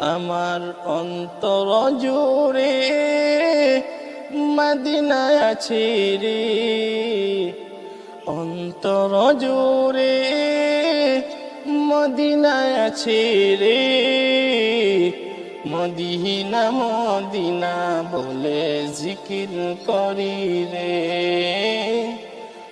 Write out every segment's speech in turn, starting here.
আমার অন্তর জুড়ে মদিনায় আছে রে। অন্তর জুড়ে মদিনায় আছে রে। মদিনা মদিনা বলে জিকির করি রে।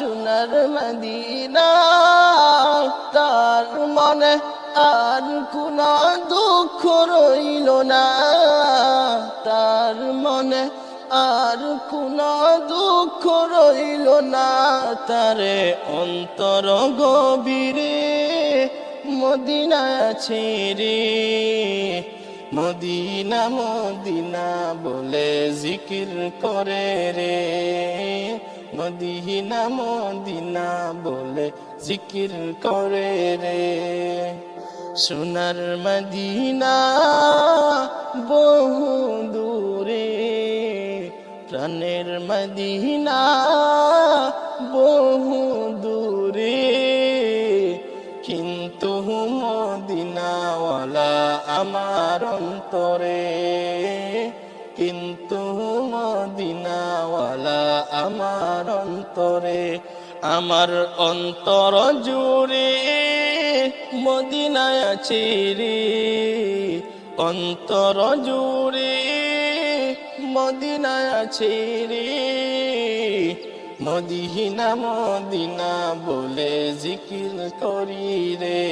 সোনার মদিনা, তার মনে আর কোন দুঃখ রইল না। তার মনে আর কোন দুঃখ রইল না। তারে অন্তর গভীরে মদিনা রে মদিনা মদিনা বলে জিকির করে রে। মদিনা মদিনা বলে জিকির করে রে। সোনার মদিনা বহু দূরে, প্রাণের মদিনা বহু দূরে। কিন্তু মদিনাওয়ালা আমার অন্তরে কিন্তু মদিনাওয়ালা আমার অন্তরে, আমার অন্তর জুড়ে মদিনায় আছে রে। অন্তর জুড়ে মদিনায় আছে রে। মদিনা বলে জিকির করি রে।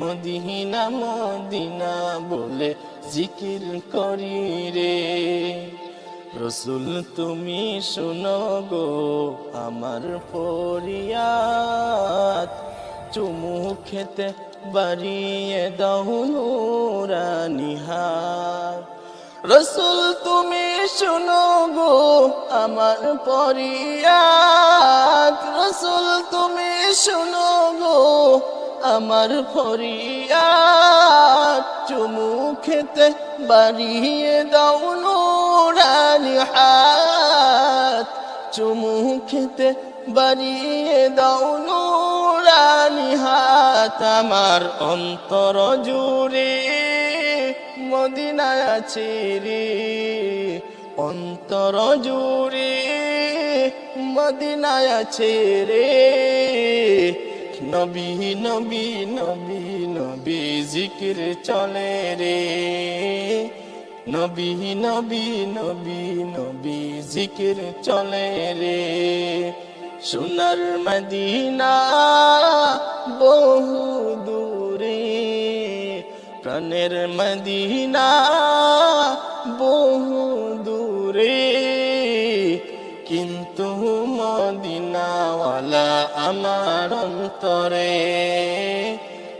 মদিনা মদিনা বলে জিকির করি রে। রসুল, তুমি শোনো গো আমার ফরিয়াদ। চুমু খেতে বাড়িয়ে দাও নুরানিহার রসুল, তুমি শোনো গো আমার পরিয়াদ রসুল, তুমি শোনো গো আমার ফরিয়াদ চুমু খেতে বাড়িয়ে দাও নুরানি হাত। চুমু খেতে বাড়িয়ে দাও নুরানি হাত। আমার অন্তর জুড়ে মদিনায় আছে রে। অন্তর জুড়ে মদিনায় আছে নবী নবী নবী নবী, জিকির চলে রে। নবী নবী নবী নবী, জিকির চলে রে। সোনার মদিনা বহু দূরে, প্রাণের মদিনা বহু দূরে। আমার অন্তরে।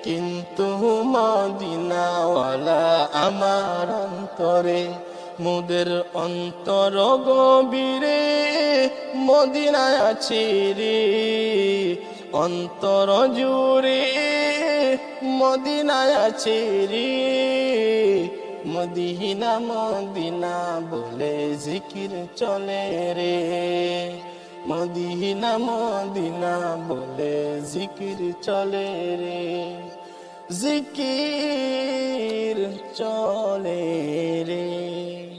কিন্তু মদিনাওয়ালা আমার অন্তরে, মুদের অন্তর গভীরে মদিনায় আছে রে। অন্তর জুড়ে মদিনায় আছে রে। মদিনা মদিনা বলে জিকির চলে রে। মদিনা মদিনা বলে জিকির চলে রে। জিকির চলে রে।